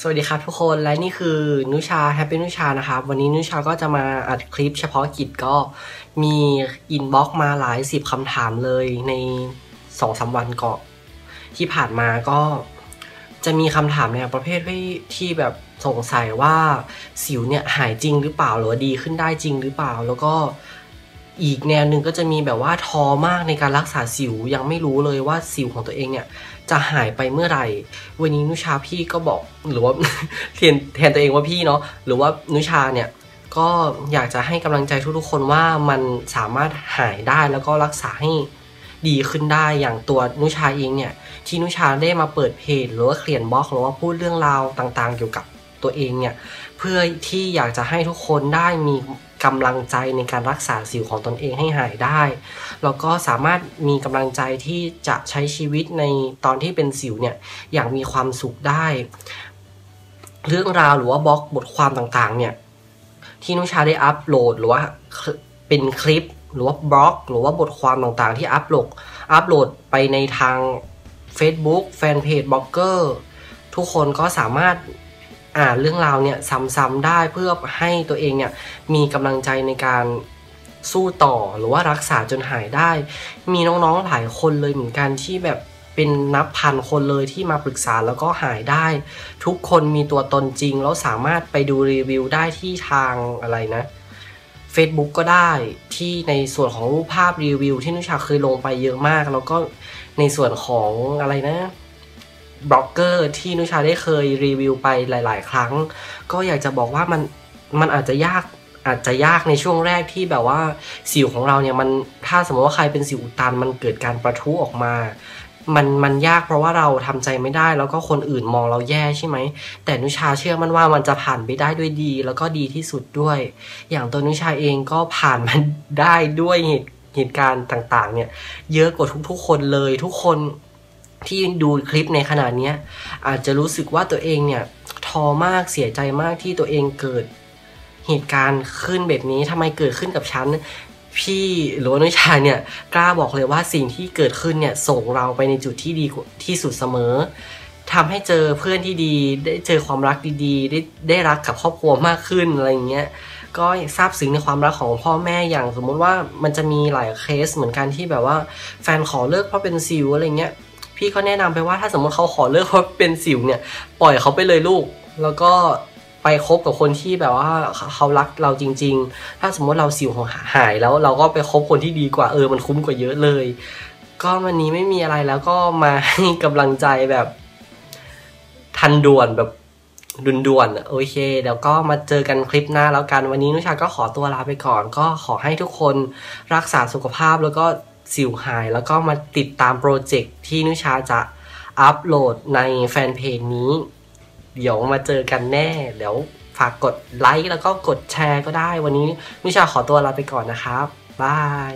สวัสดีครับทุกคนและนี่คือนุชาแฮปปี้นุชานะครับ วันนี้นุชาก็จะมาอัดคลิปเฉพาะกิจก็มีอินบ็อกมาหลายสิบคำถามเลยในสองสาวันก่อนที่ผ่านมาก็จะมีคำถามในประเภทที่ที่แบบสงสัยว่าสิวเนี่ยหายจริงหรือเปล่าหรือว่าดีขึ้นได้จริงหรือเปล่า แล้วก็ อีกแนวหนึ่งก็จะมีแบบว่าท้อมากในการรักษาสิวยังไม่รู้เลยว่าสิวของตัวเองเนี่ยจะหายไปเมื่อไหร่ วันนี้นุชาพี่ก็บอกหรือว่าเทียนแทนตัวเองว่าพี่เนาะหรือว่านุชาเนี่ยก็อยากจะให้กำลังใจทุกๆคนว่ามันสามารถหายได้แล้วก็รักษาให้ดีขึ้นได้อย่างตัวนุชาเองเนี่ยที่นุชาได้มาเปิดเพจหรือว่าเขียนบล็อกหรือว่าพูดเรื่องราวต่างๆ เกี่ยวกับตัวเองเนี่ยเพื่อที่อยากจะให้ทุกคนได้มี กำลังใจในการรักษาสิวของตนเองให้หายได้ แล้วก็สามารถมีกำลังใจที่จะใช้ชีวิตในตอนที่เป็นสิวเนี่ยอย่างมีความสุขได้ เรื่องราวหรือว่าบล็อกบทความต่างๆ เนี่ยที่นุชาได้อัปโหลดหรือว่าเป็นคลิปหรือว่าบล็อก หรือว่าบทความต่างๆ ที่อัปโหลดอัปโหลดไปในทาง Facebook แฟนเพจบล็อกเกอร์ทุกคนก็สามารถ อ่านเรื่องราวเนี่ยซ้ำๆได้เพื่อให้ตัวเองเนี่ยมีกำลังใจในการสู้ต่อหรือว่ารักษาจนหายได้ มีน้องๆหลายคนเลยเหมือนกันที่แบบเป็นนับพันคนเลยที่มาปรึกษาแล้วก็หายได้ ทุกคนมีตัวตนจริง แล้วสามารถไปดูรีวิวได้ที่ทางอะไรนะ Facebook ก็ได้ที่ในส่วนของรูปภาพรีวิวที่นุชาเคยลงไปเยอะมาก แล้วก็ในส่วนของอะไรนะ บล็อกเกอร์ที่นุชาได้เคยรีวิวไปหลาย ๆ ครั้ง ก็อยากจะบอกว่ามันมันอาจจะยากอาจจะยากในช่วงแรกที่แบบว่าสิวของเราเนี่ยมันถ้าสมมติว่าใครเป็นสิวอุดตันมันเกิดการประทุออกมา มันมันยากเพราะว่าเราทำใจไม่ได้ แล้วก็คนอื่นมองเราแย่ใช่ไหม แต่นุชาเชื่อมันว่ามันจะผ่านไปได้ด้วยดี แล้วก็ดีที่สุดด้วย อย่างตัวนุชาเองก็ผ่านมันได้ด้วยเหตุเหตุการณ์ต่าง ๆ เนี่ย เยอะกว่าทุกๆคนเลยทุกคน ที่ดูคลิปในขนาดนี้อาจจะรู้สึกว่าตัวเองเนี่ยท้อมากเสียใจมากที่ตัวเองเกิดเหตุการณ์ขึ้นแบบนี้ทำไมเกิดขึ้นกับฉันพี่หรือว่านุชาเนี่ยกล้าบอกเลยว่าสิ่งที่เกิดขึ้นเนี่ยส่งเราไปในจุดที่ดีที่สุดเสมอทำให้เจอเพื่อนที่ดี ได้เจอความรักดีๆ ได้ได้รักกับครอบครัวมากขึ้นอะไรอย่างเงี้ยก็ซาบซึ้งในความรักของพ่อแม่อย่างสมมุติว่ามันจะมีหลายเคสเหมือนกันที่แบบว่า แฟนขอเลิกเพราะเป็นสิวอะไรเงี้ย พี่ก็แนะนำไปว่าถ้าสมมติเขาขอเลิกเพราะเป็นสิวเนี่ยปล่อยเขาไปเลยลูก แล้วก็ไปคบกับคนที่แบบว่าเขารักเราจริง ๆ ถ้าสมมติเราสิวหายแล้วเราก็ไปคบคนที่ดีกว่าเออมันคุ้มกว่าเยอะเลย ก็วันนี้ไม่มีอะไรแล้วก็มาให้กำลังใจแบบ ทันด่วนแบบด่วนๆโอเคเดี๋ยวก็มาเจอกันคลิปหน้าแล้วกันวันนี้นุชาก็ขอตัวลาไปก่อน ก็ขอให้ทุกคนรักษาสุขภาพแล้วก็ สิวหาย แล้วก็มาติดตามโปรเจกต์ที่นุชาจะอัปโหลดในแฟนเพจนี้ เดี๋ยวมาเจอกันแน่ เดี๋ยวฝากกดไลค์แล้วก็กดแชร์ก็ได้ วันนี้นุชาขอตัวลาไปก่อนนะครับบาย